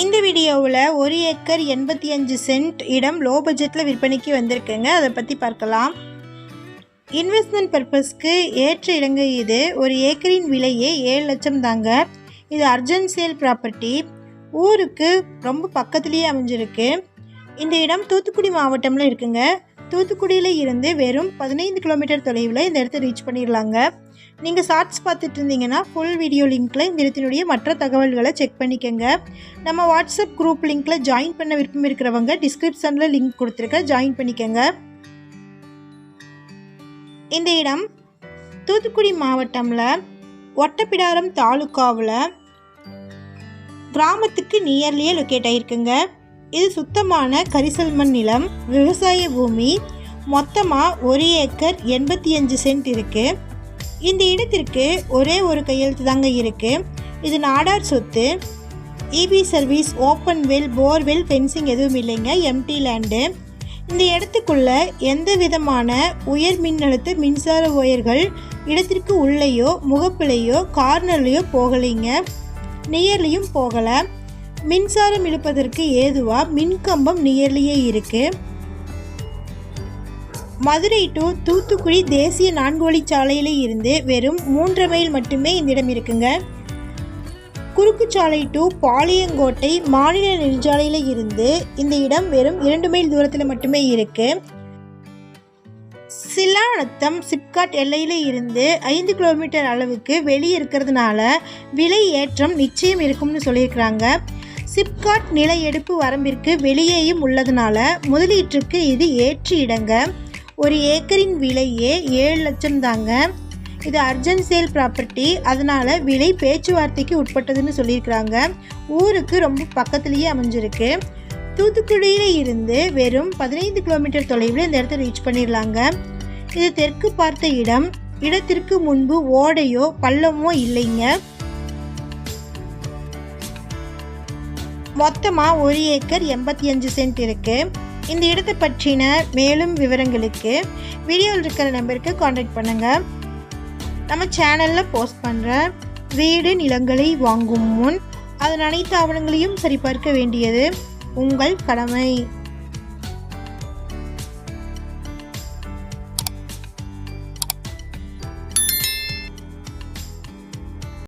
இந்த வீடியோவில் ஒரு ஏக்கர் எண்பத்தி அஞ்சு சென்ட் இடம் லோ பட்ஜெட்டில் விற்பனைக்கு வந்திருக்குங்க. அதை பற்றி பார்க்கலாம். இன்வெஸ்ட்மெண்ட் பர்பஸ்க்கு ஏற்ற இடங்க இது. ஒரு ஏக்கரின் விலையே ஏழு லட்சம் தாங்க. இது அர்ஜென்ட் சேல் ப்ராப்பர்ட்டி ஊருக்கு ரொம்ப பக்கத்துலேயே அமைஞ்சிருக்கு. இந்த இடம் தூத்துக்குடி மாவட்டம்ல இருக்குங்க. தூத்துக்குடியில் இருந்து வெறும் பதினைந்து கிலோமீட்டர் தொலைவில் இந்த இடத்த ரீச் பண்ணிடலாங்க. நீங்கள் ஷார்ட்ஸ் பார்த்துட்டு இருந்தீங்கன்னா ஃபுல் வீடியோ லிங்க்கில் இந்த இடத்தினுடைய மற்ற தகவல்களை செக் பண்ணிக்கோங்க. நம்ம வாட்ஸ்அப் குரூப் லிங்க்கில் ஜாயின் பண்ண விருப்பம் இருக்கிறவங்க டிஸ்கிரிப்ஷனில் லிங்க் கொடுத்துருக்கேன் ஜாயின் பண்ணிக்கோங்க. இந்த இடம் தூத்துக்குடி மாவட்டமில் ஒட்டப்பிடாரம் தாலுக்காவில் கிராமத்துக்கு நியர்லியே லொக்கேட் ஆகிருக்குங்க இது சுத்தமான கரிசல் மண் நிலம். விவசாய பூமி. மொத்தமாக ஒரு ஏக்கர் எண்பத்தி அஞ்சு சென்ட் இருக்குது இந்த இடத்திற்கு ஒரே ஒரு கையெழுத்து தாங்க இருக்குது இது நாடார் சொத்து. EB service open well borewell fencing எதுவும் இல்லைங்க. Empty land. இந்த இடத்துக்குள்ள எந்த விதமான உயர் மின்னழுத்த மின்சார ஒயர்கள் இடத்திற்கு உள்ளேயோ முகப்பிலையோ கார்னர்லேயோ போகலைங்க. நியர்லேயும் போகலை. மின்சாரம் இழுப்பதற்கு ஏதுவாக மின்கம்பம் நியர்லியே இருக்குது மதுரை டு தூத்துக்குடி தேசிய நான்கு வழிச்சாலையில் இருந்து வெறும் மூன்று மைல் மட்டுமே இந்த இடம் இருக்குங்க குறுக்குச்சாலை டு பாளையங்கோட்டை மாநில நெடுஞ்சாலையில் இருந்து இந்த இடம் வெறும் இரண்டு மைல் தூரத்தில் மட்டுமே இருக்கு. சிலானத்தம் சிப்காட் எல்லையில் இருந்து ஐந்து கிலோமீட்டர் அளவுக்கு வெளியே இருக்கிறதுனால விலை ஏற்றம் நிச்சயம் இருக்கும்னு சொல்லியிருக்கிறாங்க. சிப்காட் நில எடுப்பு வரம்பிற்கு வெளியேயும் உள்ளதுனால முதலீட்டுக்கு இது ஏற்று இடங்க. ஒரு ஏக்கரின் விலையே ஏழு லட்சம் தாங்க. இது அர்ஜென்ட் சேல் ப்ராப்பர்ட்டி அதனால் விலை பேச்சுவார்த்தைக்கு உட்பட்டதுன்னு சொல்லியிருக்கிறாங்க. ஊருக்கு ரொம்ப பக்கத்துலேயே அமைஞ்சிருக்கு. தூத்துக்குடியில் இருந்து வெறும் பதினைந்து கிலோமீட்டர் தொலைவில் இந்த இடத்த ரீச் பண்ணிடலாங்க. இது தெற்கு பார்த்த இடம். இடத்திற்கு முன்பு ஓடையோ பள்ளமோ இல்லைங்க. மொத்தமாக ஒரு ஏக்கர் எண்பத்தி அஞ்சு சென்ட் இருக்குது இந்த இடத்தை பற்றின மேலும் விவரங்களுக்கு வீடியோவில் இருக்கிற நம்பருக்கு காண்டாக்ட் பண்ணுங்கள் நம்ம சேனலில் போஸ்ட் பண்ணுற வீடு நிலங்களை வாங்கும் முன் அதன் அனைத்து ஆவணங்களையும் சரிபார்க்க வேண்டியது உங்கள் கடமை.